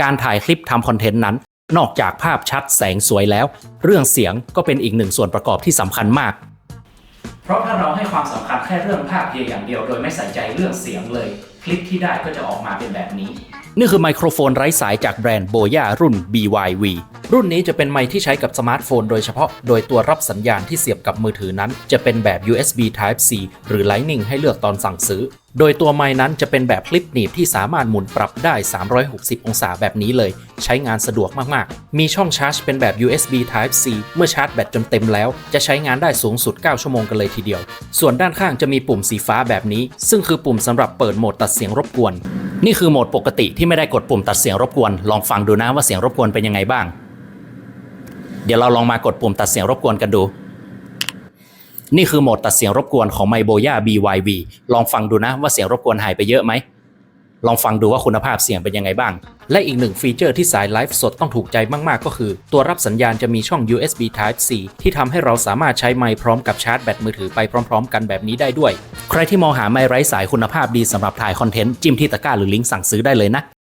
การถ่ายคลิปทำคอนเทนต์นั้น นอกจากภาพชัดแสงสวยแล้ว เรื่องเสียงก็เป็นอีกหนึ่งส่วนประกอบที่สำคัญมาก เพราะถ้าเราให้ความสำคัญแค่เรื่องภาพเพียงอย่างเดียว โดยไม่ใส่ใจเรื่องเสียงเลย คลิปที่ได้ก็จะออกมาเป็นแบบนี้ นี่คือไมโครโฟนไร้สายจากแบรนด์ Boya รุ่น BYV รุ่นนี้จะเป็นไมค์ที่ใช้กับสมาร์ทโฟนโดยเฉพาะ โดยตัวรับสัญญาณที่เสียบกับมือถือนั้น จะเป็นแบบ USB Type C หรือ Lightning ให้เลือกตอนสั่งซื้อ โดยตัวไมค์นั้นจะเป็นแบบคลิปหนีบที่สามารถหมุนปรับได้ 360 องศาแบบนี้เลย ใช้งานสะดวกมาก ๆ มีช่องชาร์จเป็นแบบ USB Type C เมื่อชาร์จแบตจนเต็มแล้ว จะใช้งานได้สูงสุด 9 ชั่วโมงกันเลยทีเดียว ส่วนด้านข้างจะมีปุ่มสีฟ้าแบบนี้ ซึ่งคือปุ่มสำหรับเปิดโหมดตัดเสียงรบกวน นี่คือโหมดปกติที่ไม่ได้กดปุ่มตัดเสียงรบกวน ลองฟังดูนะว่าเสียงรบกวนเป็นยังไงบ้าง ดี๋ยวเราลองมากดปุ่มตัดเสียงรบกวนกันดู นี่คือโหมดตัดเสียงรบกวนของ m y b o y a BYV ลองฟังดูนะว่าเสียงรบกวนหายไปเยอะไหม ลองฟังดูว่าคุณภาพเสียงเป็นยังไงบ้าง และอีกหนึ่งฟีเจอร์ที่สายไลฟ์สดต้องถูกใจมาก ๆ ก็คือ ตัวรับสัญญาณจะมีช่อง USB Type C ที่ทำให้เราสามารถใช้ไมค์พร้อมกับชาร์จแบตมือถือไปพร้อม ๆ กันแบบนี้ได้ด้วย ใครที่มองหาไมค์ไร้สายคุณภาพดีสำหรับถ่ายคอนเทนต์จิ้มที่ตะกร้าหรือลิงก์สั่งซื้อได้เลยนะ